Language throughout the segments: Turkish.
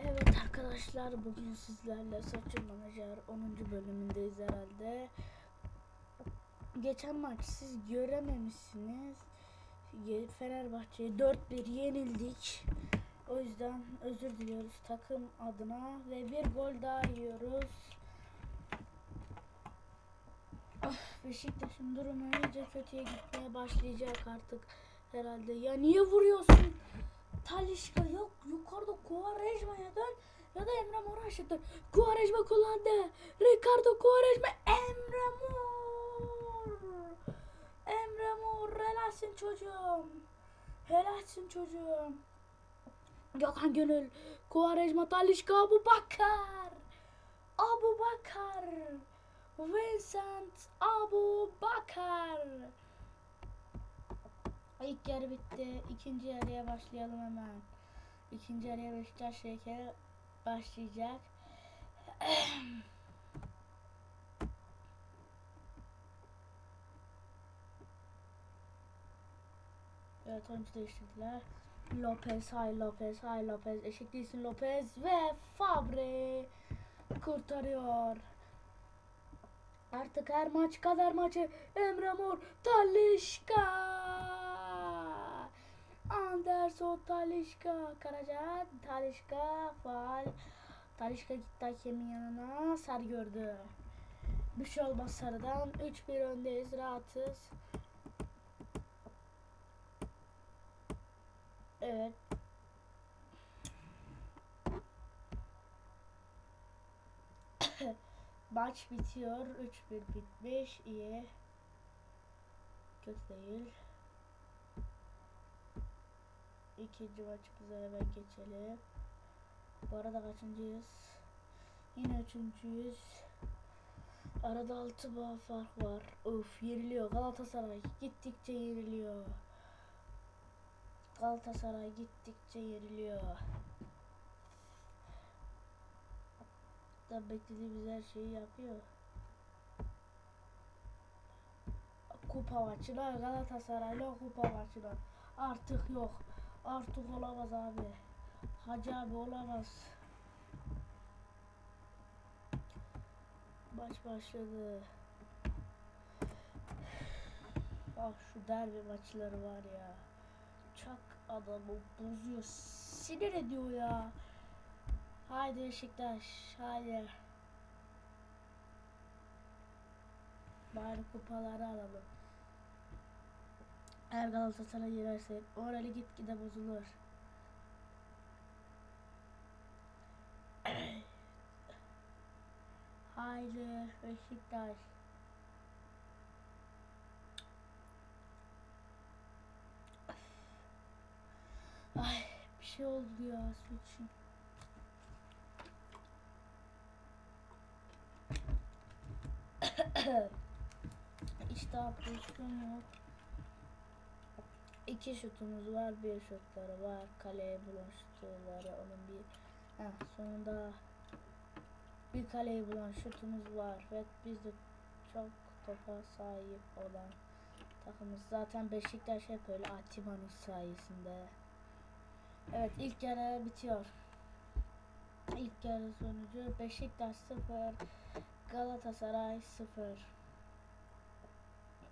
Evet arkadaşlar bugün sizlerle Saçın Manager 10. bölümündeyiz herhalde. Geçen maç siz görememişsiniz. Ye- Fenerbahçe'ye 4-1 yenildik. O yüzden özür diliyoruz takım adına ve bir gol daha yiyoruz. Ah, Beşiktaş'ın durumu iyice kötüye gitmeye başlayacak artık herhalde. Ya niye vuruyorsun? Talişka yok yukarıda Quaresma'ya dön ya da Emre Mor'a aşağı dön. Quaresma kullandı. Ricardo Quaresma Emre Mor. Emre Mor helalsin çocuğum. Helalsin çocuğum. Gökhan Gönül. Quaresma Talişka Abu Bakar. Abu Bakar. Vincent Abu Bakar. İlk yarı bitti. İkinci yarıya başlayalım hemen. İkinci yarıya Beşiktaş şekeri başlayacak. evet oyuncu değiştirdiler. Lopez, hay Lopez, hay Lopez. Eşek değilsin Lopez ve Fabre kurtarıyor. Artık her maç kadar maçı Emre Mor, Talişka. Talişka, Karaca, Talişka, faal. Talişka gitti hakemin yanına, sarı gördü. Bir şey olmaz sarıdan. 3-1 öndeyiz, rahatız. Evet. Maç bitiyor. 3-1 bitmiş. İyi. Kötü değil. İkinci maçımıza hemen geçelim. Bu arada kaçıncıyız? Yine üçüncüyüz. Arada 6 bağ fark var. Of yeniliyor. Galatasaray gittikçe yeniliyor. Galatasaray gittikçe yeniliyor. Da beklediğimiz her şeyi yapıyor. Kupa maçına Galatasaray'la kupa maçına. Artık yok. Artık olamaz abi. Hacı abi olamaz. Maç başladı. Bak şu derbi maçları var ya. Çak adamı bozuyor. Sinir ediyor ya. Haydi Beşiktaş. Haydi. Bari kupaları alalım. Eğer Galatasaray girerse orayı gitgide bozulur. Haydi Beşiktaş. Ay bir şey oldu ya su için. işte pozisyon yok. İki şutumuz var, bir şutları var. Kaleye bulan şutları onun bir Heh, sonunda bir kaleyi bulan şutumuz var ve biz de çok topa sahip olan takımız. Zaten Beşiktaş hep öyle Atiba'nın sayesinde. Evet ilk yarı bitiyor. İlk yarı sonucu Beşiktaş 0 Galatasaray 0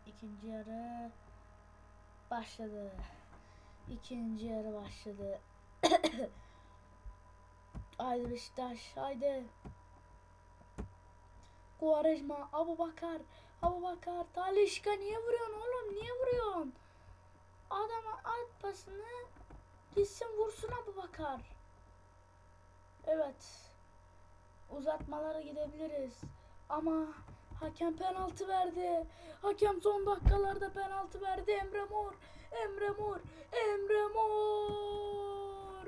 İkinci yarı başladı. İkinci yarı başladı. haydi Beşiktaş haydi. Quaresma, Abu Bakar, Abu Bakar, Talişka niye vuruyorsun oğlum? Niye vuruyorsun? Adama at pasını gitsin vursun Abu Bakar. Evet. Uzatmalara gidebiliriz. Ama hakem penaltı verdi. Hakem son dakikalarda penaltı verdi. Emre Mor. Emre Mor. Emre Mor.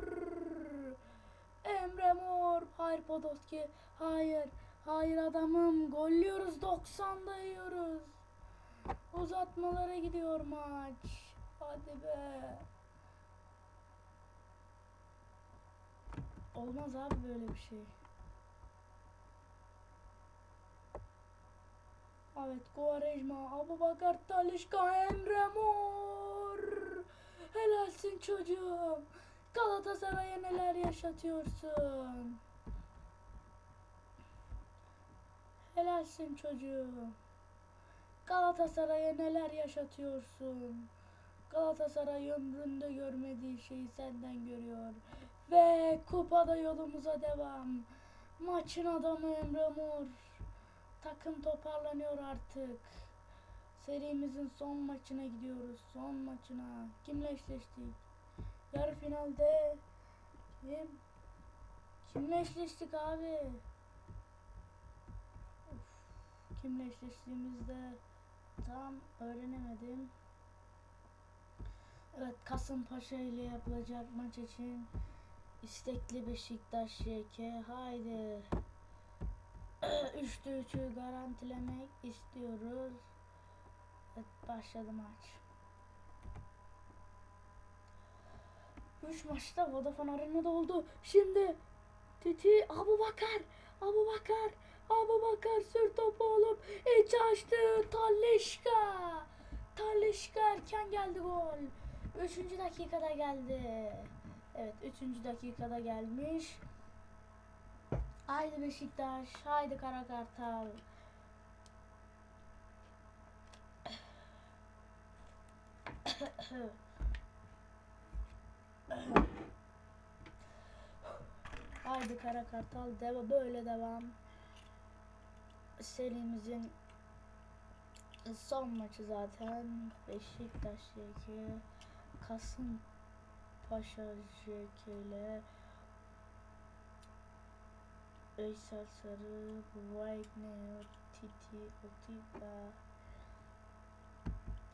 Emre Mor. Hayır Podolski. Hayır. Hayır adamım. Golluyoruz 90'da yiyoruz. Uzatmalara gidiyor maç. Hadi be. Olmaz abi böyle bir şey. Evet Quaresma, Abu Bakar Talişka, Emre Mor. Helalsin çocuğum. Galatasaray Galatasaray'a neler yaşatıyorsun? Helalsin çocuğum. Galatasaray'a neler yaşatıyorsun? Galatasaray ömründe görmediği şeyi senden görüyor. Ve kupada yolumuza devam. Maçın adamı Emre Mor. Takım toparlanıyor artık. Serimizin son maçına gidiyoruz. Son maçına. Kimle eşleştik? Yarı finalde kim? Kimle eşleştik abi? Of, kimle eşleştiğimizde tam öğrenemedim. Evet Kasımpaşa ile yapılacak maç için istekli Beşiktaş YK. Haydi. 3'te 3'ü garantilemek istiyoruz. Evet başladı maç. 3 maçta Vodafone Arena'da oldu. Şimdi Titi Abu Bakar Abu Bakar Abu Bakar sür topu alıp iç açtı Talişka Talişka erken geldi gol. Üçüncü dakikada geldi. Evet üçüncü dakikada gelmiş. Haydi Beşiktaş, haydi Kara Kartal. Haydi Kara Kartal deva böyle devam. Serimizin son maçı zaten Beşiktaş JK Kasımpaşa JK ile Veysel Sarı, Wagner, Titi, Otiba.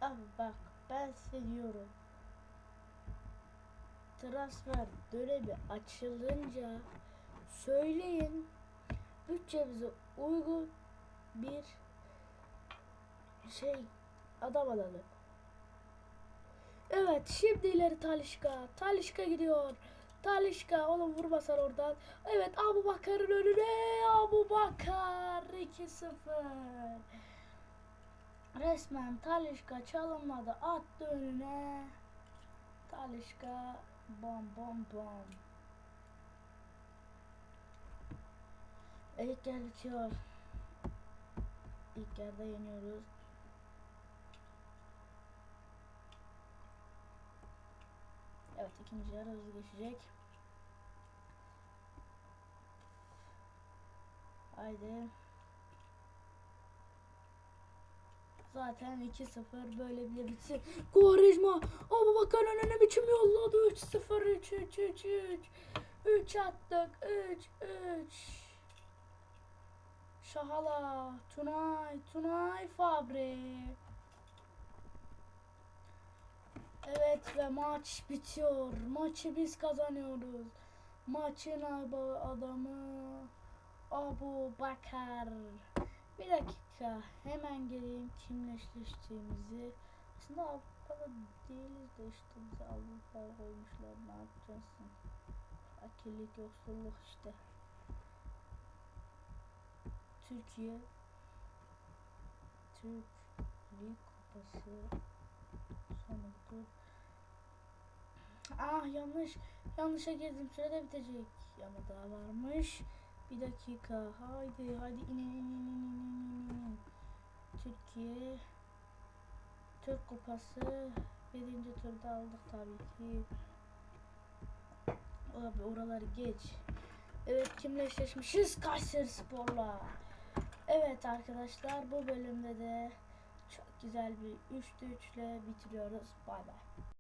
Abi bak ben size diyorum. Transfer dönemi açılınca söyleyin bütçemize uygun bir şey adam alalım. Evet şimdi ileri Talişka. Talişka gidiyor. Talişka oğlum vurmasan oradan. Evet Abu Bakar'ın önüne Abu Bakar 2-0. Resmen Talişka çalınmadı attı önüne. Talişka bom bom bom. İlk yer bitiyor. İlk yerde yeniyoruz. Evet ikinci yarı hızlı geçecek. Haydi. Zaten 2-0 böyle bile bitsin. Quaresma ama bakar önüne biçim yolladı. 3-0 3 3 3 3 3 attık. 3 3 Şahala. Tunay Tunay Fabri Evet ve maç bitiyor. Maçı biz kazanıyoruz. Maçın adamı Abu Bakar. Bir dakika hemen geleyim kimle eşleştiğimizi. Aslında Avrupa'da değiliz de işte bizi Avrupa'ya koymuşlar. Ne yapacaksın? Fakirlik, yoksulluk işte. Türkiye Türk Lig Kupası Ah yanlış. Yanlışa girdim. Sürede bitecek. Ama daha varmış. Bir dakika. Haydi haydi inin inin inin inin inin. Türkiye Türk Kupası birinci turda aldık tabii ki. Abi oraları geç. Evet kimle eşleşmişiz? Kayseri Spor'la. Evet arkadaşlar bu bölümde de güzel bir 3'te 3 ile bitiriyoruz. Bay bay.